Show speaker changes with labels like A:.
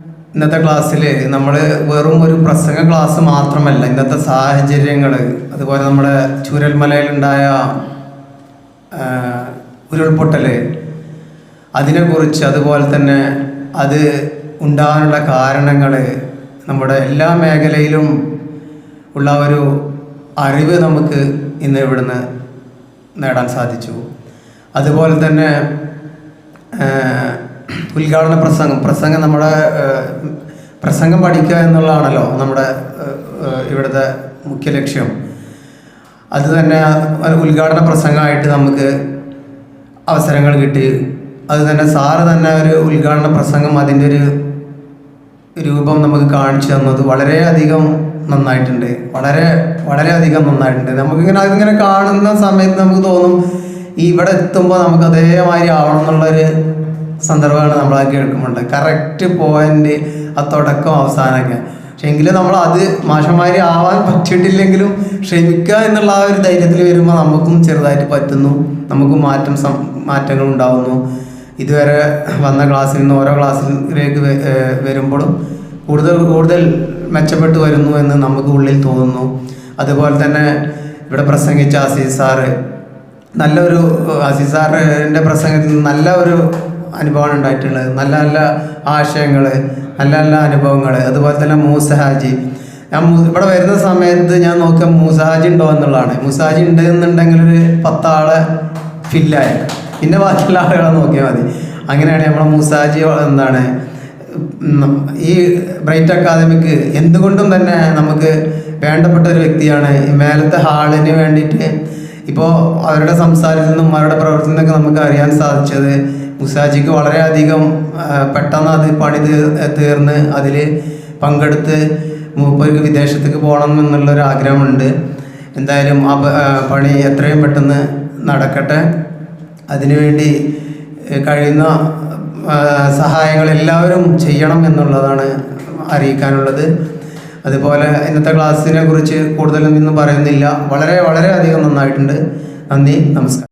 A: ഇന്നത്തെ ക്ലാസ്സിൽ നമ്മൾ വെറും ഒരു പ്രസംഗ ക്ലാസ് മാത്രമല്ല ഇന്നത്തെ സാഹചര്യങ്ങൾ അതുപോലെ നമ്മുടെ ചൂരൽമലയിലുണ്ടായ ഉരുൾപൊട്ടൽ അതിനെക്കുറിച്ച് അതുപോലെ തന്നെ അത് ഉണ്ടാകാനുള്ള കാരണങ്ങൾ നമ്മുടെ എല്ലാ മേഖലയിലും ഉള്ള ഒരു അറിവ് നമുക്ക് ഇന്ന് ഇവിടുന്ന് നേടാൻ സാധിച്ചു. അതുപോലെ തന്നെ ഉദ്ഘാടന പ്രസംഗം. പ്രസംഗം നമ്മുടെ പ്രസംഗം പഠിക്കുക എന്നുള്ളതാണല്ലോ നമ്മുടെ ഇവിടുത്തെ മുഖ്യ ലക്ഷ്യം. അത് തന്നെ ഉദ്ഘാടന പ്രസംഗമായിട്ട് നമുക്ക് അവസരങ്ങൾ കിട്ടി. അത് തന്നെ സാറ് തന്നെ ഒരു ഉദ്ഘാടന പ്രസംഗം അതിന്റെ ഒരു രൂപം നമുക്ക് കാണിച്ചു തന്നത് വളരെയധികം നന്നായിട്ടുണ്ട്. വളരെ വളരെയധികം നന്നായിട്ടുണ്ട്. നമുക്കിങ്ങനെ അതിങ്ങനെ കാണുന്ന സമയത്ത് നമുക്ക് തോന്നും ഇവിടെ എത്തുമ്പോൾ നമുക്ക് അതേമാതിരി ആവണം എന്നുള്ളൊരു സന്ദർഭമാണ് നമ്മൾ കേൾക്കുന്നുണ്ട് കറക്റ്റ് പോയിന്റ് ആ തുടക്കം അവസാനമൊക്കെ. പക്ഷെ എങ്കിലും നമ്മൾ അത് മാഷന്മാരി ആവാൻ പറ്റിയിട്ടില്ലെങ്കിലും ശ്രമിക്കുക എന്നുള്ള ആ ഒരു ധൈര്യത്തിൽ വരുമ്പോൾ നമുക്കും ചെറുതായിട്ട് പറ്റുന്നു. നമുക്കും മാറ്റം മാറ്റങ്ങൾ ഉണ്ടാവുന്നു. ഇതുവരെ വന്ന ക്ലാസ്സിൽ നിന്ന് ഓരോ ക്ലാസ്സിലേക്ക് വരുമ്പോഴും കൂടുതൽ കൂടുതൽ മെച്ചപ്പെട്ടു വരുന്നു എന്ന് നമുക്ക് ഉള്ളിൽ തോന്നുന്നു. അതുപോലെ തന്നെ ഇവിടെ പ്രസംഗിച്ച അസീസ് സാറ് നല്ലൊരു അസീസ് സാറിന്റെ പ്രസംഗത്തിൽ നല്ല ഒരു അനുഭവമാണ് ഉണ്ടായിട്ടുള്ളത്. നല്ല നല്ല ആശയങ്ങൾ നല്ല നല്ല അനുഭവങ്ങൾ അതുപോലെ തന്നെ മൂസഹാജി ഞാൻ ഇവിടെ വരുന്ന സമയത്ത് ഞാൻ നോക്കിയ മൂസാജി ഉണ്ടോ എന്നുള്ളതാണ്. മൂസാജി ഉണ്ട് എന്നുണ്ടെങ്കിൽ ഒരു പത്താളെ ഫില്ലായ പിന്നെ ബാക്കിയുള്ള ആളുകളെ നോക്കിയാൽ മതി. അങ്ങനെയാണ് നമ്മളെ മൂസാജി എന്താണ് ഈ ബ്രൈറ്റ് അക്കാദമിക്ക് എന്തുകൊണ്ടും തന്നെ നമുക്ക് വേണ്ടപ്പെട്ട ഒരു വ്യക്തിയാണ്. ഈ മേലത്തെ ഹാളിന് വേണ്ടിയിട്ട് ഇപ്പോൾ അവരുടെ സംസാരത്തിൽ നിന്നും അവരുടെ പ്രവർത്തനത്തിൽ നിന്നൊക്കെ നമുക്ക് അറിയാൻ സാധിച്ചത് മുസാജിക്ക് വളരെയധികം പെട്ടെന്ന് അത് പണി തീർ തീർന്ന് അതിൽ പങ്കെടുത്ത് മൂപ്പർക്ക് വിദേശത്തേക്ക് പോകണം എന്നുള്ളൊരു ആഗ്രഹമുണ്ട്. എന്തായാലും ആ പണി എത്രയും പെട്ടെന്ന് നടക്കട്ടെ. അതിനുവേണ്ടി കഴിയുന്ന സഹായങ്ങൾ എല്ലാവരും ചെയ്യണം എന്നുള്ളതാണ് അറിയിക്കാനുള്ളത്. അതുപോലെ ഇന്നത്തെ ക്ലാസ്സിനെ കുറിച്ച് കൂടുതലൊന്നും പറയുന്നില്ല. വളരെ വളരെ അധികം നന്നായിട്ടുണ്ട്. നന്ദി നമസ്കാരം.